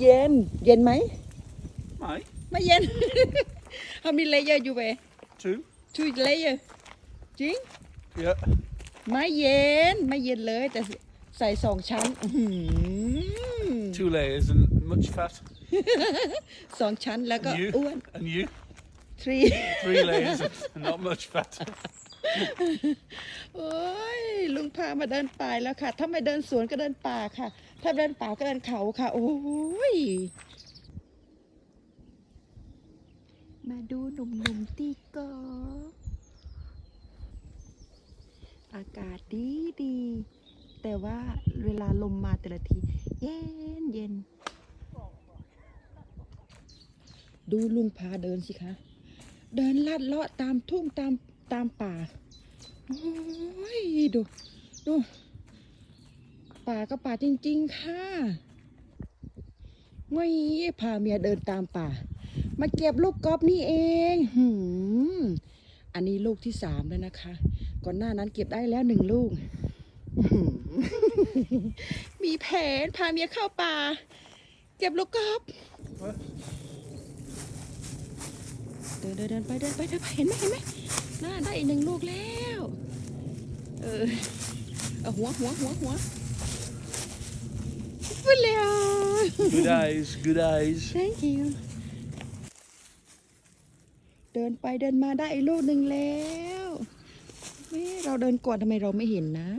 เย็น เย็นไหม Mate, ไม่เย็นเขามีเลเยอร์อยู่เว้ two. ชูเลเยอร์จริง Yeah. ไม่เย็น ไม่เย็นเลย แต่ใส่สองชั้นอื้อหือ Two layers and much fat. สองชั้นแล้วก็ And you? อ้วน And you? three Three layers and not much fat. โอ้ย ลุงพามาเดินป่าแล้วค่ะ ถ้าไม่เดินสวนก็เดินป่าค่ะ ถ้าเดินป่าก็เดินเขาค่ะ โอ้ย มาดูหนุ่มๆตีกออากาศดีดีๆแต่ว่าเวลาลมมาแต่ละที เย็นเย็น ดูลุงพาเดินสิคะ เดินลัดเลาะตามทุ่งตามตามป่า ดู ดู ป่าก็ป่าจริง ๆ ค่ะไม่พาเมียเดินตามป่า มาเก็บลูกกอล์ฟนี่เองหืมอันนี้ลูกที่สามแล้วนะคะ ก่อนหน้านั้นเก็บได้แล้วหนึ่งลูก มีแผนพาเมียเข้าป่า เก็บลูกกอล์ฟเดินเดินไปเดินไปเดินไปเห็นไหมเห็นไหม น่าได้อีกหนึ่งลูกแล้ว เออเอาหัวหัวหัวหัวไปแล้ว Good eyes, good eyes. thank you เดินไปเดินมาได้อีกลูกหนึ่งแล้วเฮ้เราเดินก่อนทำไมเราไม่เห็นนะ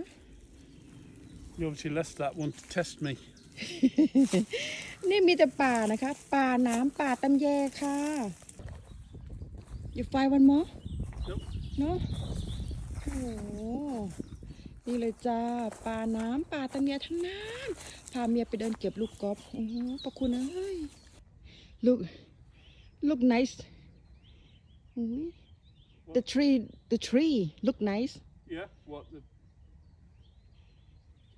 You obviously left that one to test me. นี่มีแต่ป่านะคะ ป่าน้ำป่าตำแยค่ะ you find one more Nope. เนาะโอ้โหนี่เลยจ้าป่าน้ำป่าตำแยทั้งนั้นพาเมียไปเดินเก็บลูกกอล์ฟโอ้โหขอบคุณนะเฮ้ย look look nice อุ้ย the tree the tree look nice Yeah. What? The,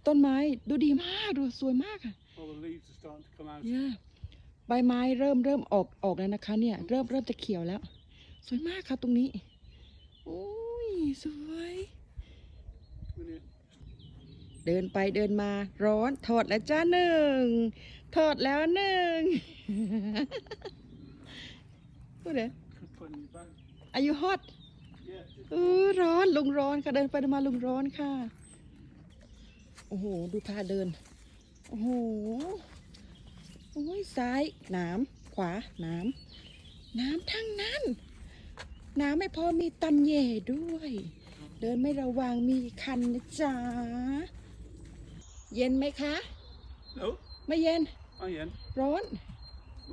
ต้นไม้ดูดีมากดูสวยมากค่ะ all the leaves are starting to come out. เนี่ยใบไม้เริ่มเริ่มออกออกแล้วนะคะเนี่ย เริ่มเริ่มจะเขียวแล้ว สวยมากค่ะตรงนี้โอ้ยสวยเดินไปเดินมาร้อนถอดแล้วจ้าหนึ่งถอดแล้วหนึ่งพูดเลย Could put in your bag. อายุฮอต Yeah. Just เออร้อนลุงร้อนค่ะเดินไปเดินมาลุงร้อนค่ะ โอ้โห ดูพาเดิน โอ้โหโอ้ยซ้ายน้ำขวาน้ำน้ำทั้งนั้น น้ำไม่พอมีตำแย่ด้วย เดินไม่ระวังมีคันนะจ๊ะ เย็นไหมคะ no. ไม่เย็น Oh yeah. ร้อน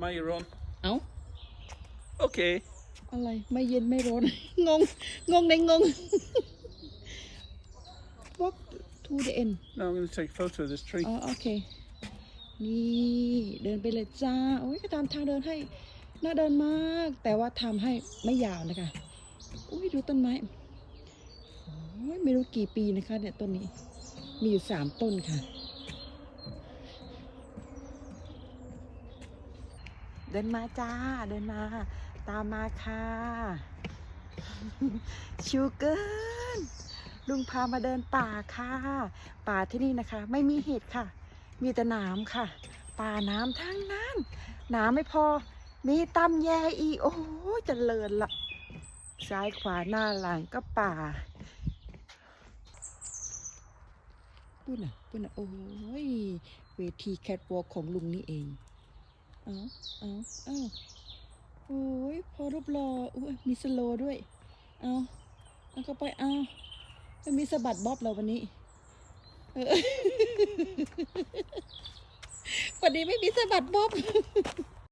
May you're on. เอา Okay. อะไรไม่เย็นไม่ร้อน งง งงในงง walk to the end Now I'm going to take a photo of this tree. อ๋อโอเค นี่ เดินไปเลยจ้า โอ้ยก็ตามทางเดินให้ น่าเดินมาก แต่ว่าทำให้ไม่ยาวนะคะ อุ้ยดูต้นไม้โอ้ยไม่รู้กี่ปีนะคะ เนี่ยต้นนี้ มีอยู่สามต้นค่ะ เดินมาจ้า เดินมา ตามมาค่ะชูเกิน ลุงพามาเดินป่าค่ะ ป่าที่นี่นะคะ ไม่มีเห็ดค่ะ มีแต่น้ำค่ะ ป่าน้ำทั้งนั้นน้ำไม่พอ มีตำแยอีโอ้โหเจริญละซ้ายขวาหน้าหลังก็ป่าปุ่นอะปุ่นอะโอ้ย เวทีแคทวอล์กของลุงนี่เองเอาเอาเอาโอ้ยพอรูปรออุ้ยมีสโลด้วย เอาเอาเข้าไปเอาจะมีสะบัดบ๊อบเราวันนี้วันนี้ไม่มีสะบัดบ๊อบ